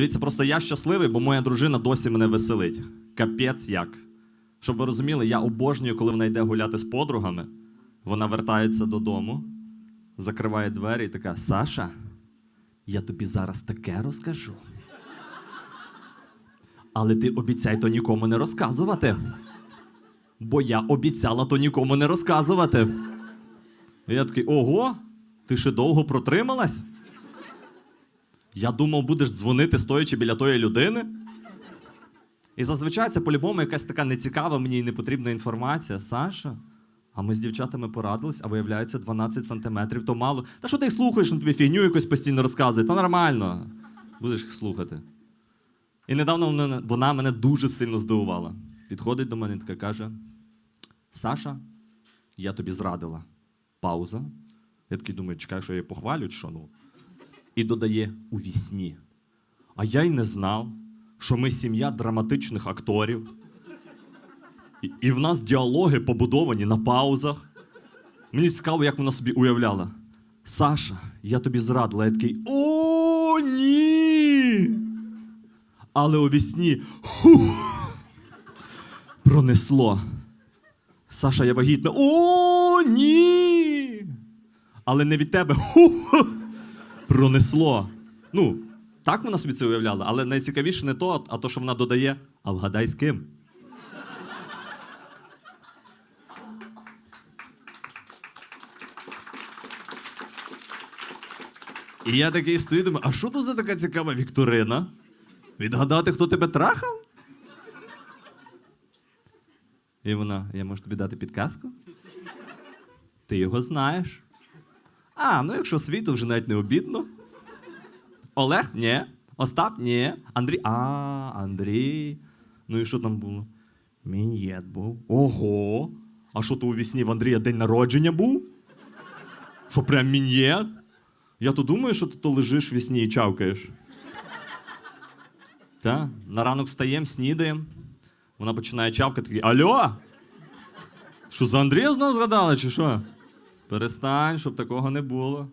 Дивіться, просто я щасливий, бо моя дружина досі мене веселить. Капець як. Щоб ви розуміли, я обожнюю, коли вона йде гуляти з подругами. Вона вертається додому, закриває двері і така: Саша, я тобі зараз таке розкажу. Але ти обіцяй то нікому не розказувати. Бо я обіцяла то нікому не розказувати. І я такий: ого, ти ще довго протрималась? Я думав, будеш дзвонити, стоячи біля тої людини. І зазвичай це по-любому якась така нецікава мені і непотрібна інформація. Саша, а ми з дівчатами порадились, а виявляється 12 сантиметрів, то мало. Та що ти їх слухаєш, на тобі фігню якось постійно розказує, то нормально. Будеш їх слухати. І недавно вона, мене дуже сильно здивувала. Підходить до мене і така каже: Саша, я тобі зрадила. Пауза. Я такий думаю, чекай, що я її похвалю, чи що ну. І додає у вісні. А я й не знав, що ми сім'я драматичних акторів. І, і в нас діалоги побудовані на паузах. Мені цікаво, як вона собі уявляла. Саша, я тобі зрадила. Я такий О, ні! Але у вісні хух, пронесло. Саша, я вагітна. О, ні! Але не від тебе. Хух, пронесло. Ну, так вона собі це уявляла, але найцікавіше не то, а то, що вона додає, а вгадай з ким. І я такий стою, думаю, а що тут за така цікава вікторина? Відгадати, хто тебе трахав? І вона, я можу тобі дати підказку? Ти його знаєш. А, ну якщо світу вже навіть не обідно. Олег? Ні. Остап? Ні. Андрій. А, Андрій. Ну і що там було? Мін'єт був. Ого. А що то у вісні в Андрія день народження був? Що прям мін'єт? Я то думаю, що ти то лежиш в вісні і чавкаєш. Та, на ранок встаємо, снідаємо. Вона починає чавкати, такий, Альо? Що за Андрія знову згадала, чи що? Перестань, щоб такого не було.